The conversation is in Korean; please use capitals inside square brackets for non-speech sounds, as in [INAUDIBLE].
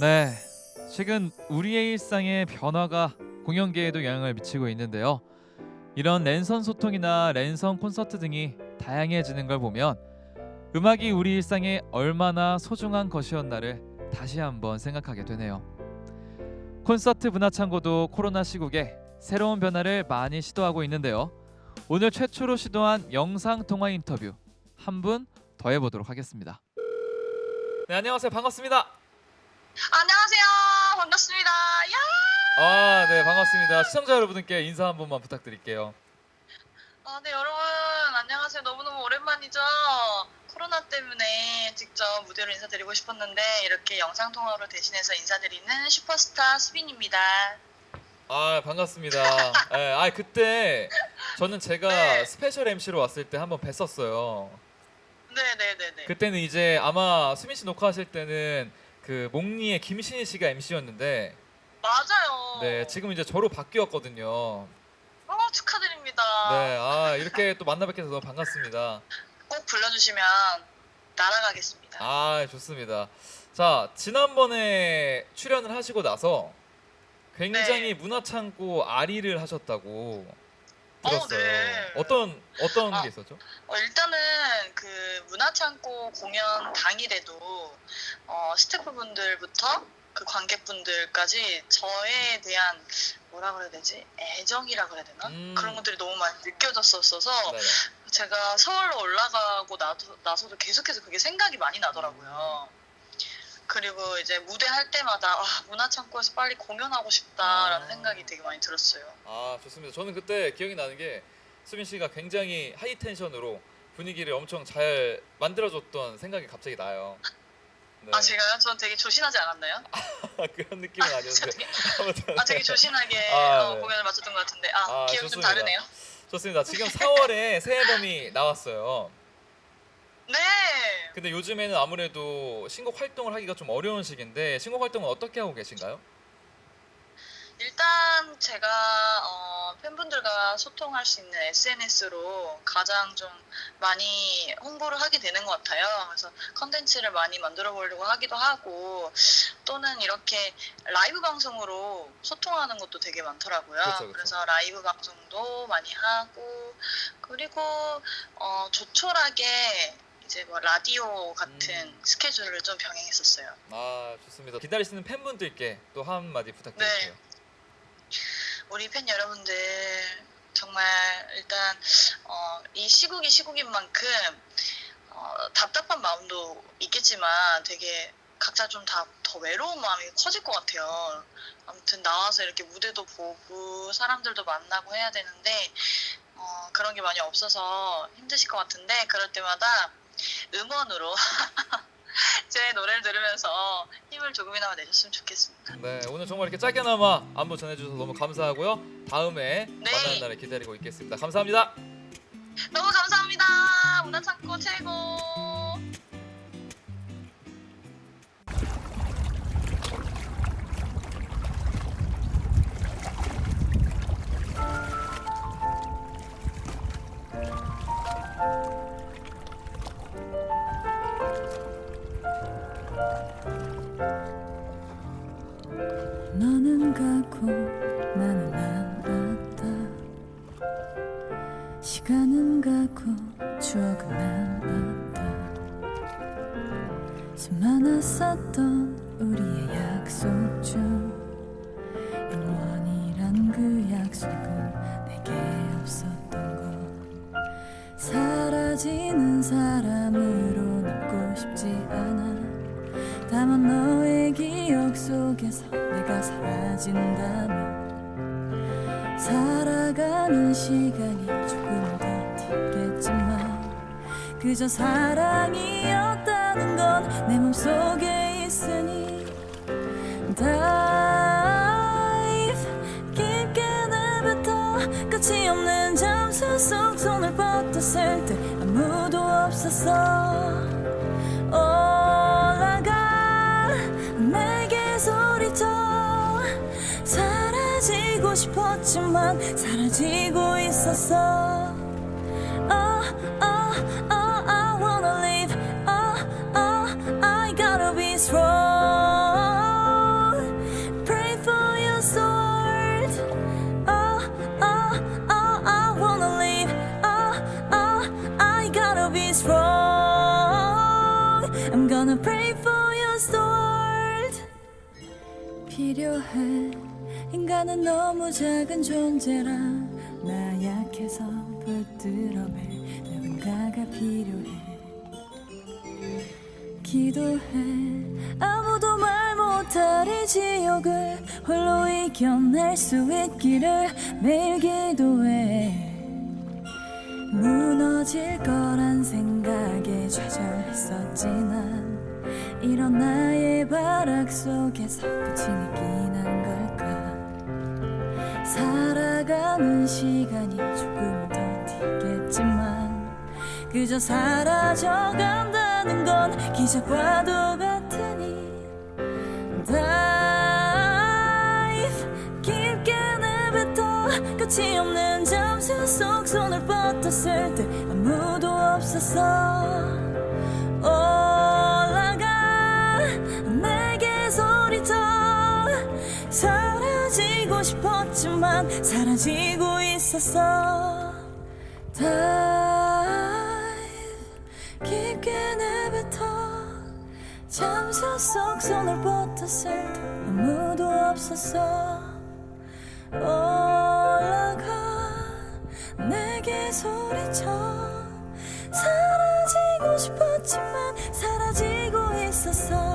네, 최근 우리의 일상에 변화가 공연계에도 영향을 미치고 있는데요. 이런 랜선 소통이나 랜선 콘서트 등이 다양해지는 걸 보면 음악이 우리 일상에 얼마나 소중한 것이었나를 다시 한번 생각하게 되네요. 콘서트 문화창고도 코로나 시국에 새로운 변화를 많이 시도하고 있는데요. 오늘 최초로 시도한 영상 통화 인터뷰 한 분 더 해보도록 하겠습니다. 네, 안녕하세요. 반갑습니다. 안녕하세요. 반갑습니다. 야! 아, 네, 반갑습니다. 시청자 여러분께 인사 한 번만 부탁드릴게요. 아, 네, 여러분. 안녕하세요. 너무너무 오랜만이죠? 코로나 때문에 직접 무대로 인사드리고 싶었는데 이렇게 영상통화로 대신해서 인사드리는 슈퍼스타 수빈입니다. 아, 반갑습니다. 예, 아, 그때 저는 제가 네. 스페셜 MC로 왔을 때 한번 뵀었어요. 네네네네. 그때는 이제 아마 수민 씨 녹화하실 때는 그 몽니의 김신희 씨가 MC였는데 맞아요. 네, 지금 이제 저로 바뀌었거든요. 어, 축하드립니다. 네, 아, 이렇게 또 만나 뵙게 돼서 너무 반갑습니다. 꼭 불러주시면 날아가겠습니다. 아, 좋습니다. 자, 지난번에 출연을 하시고 나서 굉장히 네. 문화창고 아리를 하셨다고 들었어요. 어, 네. 어떤 어떤 아. 게 있었죠? 어, 일단은 그 문화창고 공연 당일에도 어, 스태프분들부터 그 관객분들까지 저에 대한 뭐라 그래야 되지 애정이라 그래야 되나 음. 그런 것들이 너무 많이 느껴졌었어서 네네. 제가 서울로 올라가고 나도, 나서도 계속해서 그게 생각이 많이 나더라고요. 그리고 이제 무대 할 때마다 아, 문화창고에서 빨리 공연하고 싶다라는 아. 생각이 되게 많이 들었어요. 아, 좋습니다. 저는 그때 기억이 나는 게 수민 씨가 굉장히 하이 텐션으로 분위기를 엄청 잘 만들어줬던 생각이 갑자기 나요. 네. [LAUGHS] 아 제가요? 전 되게 조신하지 않았나요? [LAUGHS] 그런 느낌은 아니었는데 아무튼 아 되게 조신하게 [LAUGHS] 아, 어, 네. 공연을 마쳤던 것 같은데 아, 아, 기억이 좀 좋습니다. 다르네요. 좋습니다. 지금 4월에 새 앨범이 나왔어요. 네. 근데 요즘에는 아무래도 신곡 활동을 하기가 좀 어려운 시기인데 신곡 활동은 어떻게 하고 계신가요? 일단 제가 어, 팬분들과 소통할 수 있는 SNS로 가장 좀 많이 홍보를 하게 되는 것 같아요. 그래서 컨텐츠를 많이 만들어 보려고 하기도 하고 또는 이렇게 라이브 방송으로 소통하는 것도 되게 많더라고요. 그쵸, 그쵸. 래서 라이브 방송도 많이 하고 그리고 어, 조촐하게 이제 뭐 라디오 같은 음. 스케줄을 좀 병행했었어요. 아 좋습니다. 기다리시는 팬분들께 또 한마디 부탁드릴게요. 우리 팬 여러분들 정말 일단 어, 이 시국이 시국인 만큼 어, 답답한 마음도 있겠지만 되게 각자 좀 다 더 외로운 마음이 커질 것 같아요. 아무튼 나와서 이렇게 무대도 보고 사람들도 만나고 해야 되는데 어, 그런 게 많이 없어서 힘드실 것 같은데 그럴 때마다 음원으로 [LAUGHS] 제 노래를 들으면서 힘을 조금이나마 내줬으면 좋겠습니다. 네 오늘 정말 이렇게 짧게나마 안부 전해주셔서 너무 감사하고요. 다음에 네. 만나는 날을 기다리고 있겠습니다. 감사합니다. 너무 감사합니다. 문화창고 최고. 시간은 가고 추억은 남았다 수많았었던 우리의 약속 중 영원이란 그 약속은 내게 없었던 것 사라지는 사람으로 남고 싶지 않아. 다만 너의 기억 속에서 내가 사라진다면 살아가는 시간이 조금 더 튀겠지만 그저 사랑이었다는 건내 맘속에 있으니 Dive 깊게 내뱉어 끝이 없는 잠수 속 손을 뻗었을 때 아무도 없었어 사라지고 싶었지만 사라지고 있었어. oh, oh, oh, I wanna live oh, oh, I gotta be strong. Pray for your sword. oh, oh, oh, I wanna live oh, oh, I gotta be strong. I'm gonna pray for your sword. 필요해. 인간은 너무 작은 존재라 나 약해서 부드러움에 누군가가 필요해. 기도해. 아무도 말 못할 이 지옥을 홀로 이겨낼 수 있기를 매일 기도해. 무너질 거란 생각에 좌절했었지 난 이런 나의 바락 속에서 끝이 느끼는 걸까 살아가는 시간이 조금 더 뒤겠지만 그저 사라져간다는 건 기적과도 같으니 Dive. 깊게 내뱉어 끝이 없는 잠수 속 손을 뻗었을 때 아무도 없었어 있지만 사라지고 있었어. Dive 깊게 내뱉어. 잠수 속 손을 뻗었을 때 아무도 없었어. 올라가 내게 소리쳐. 사라지고 싶었지만 사라지고 있었어.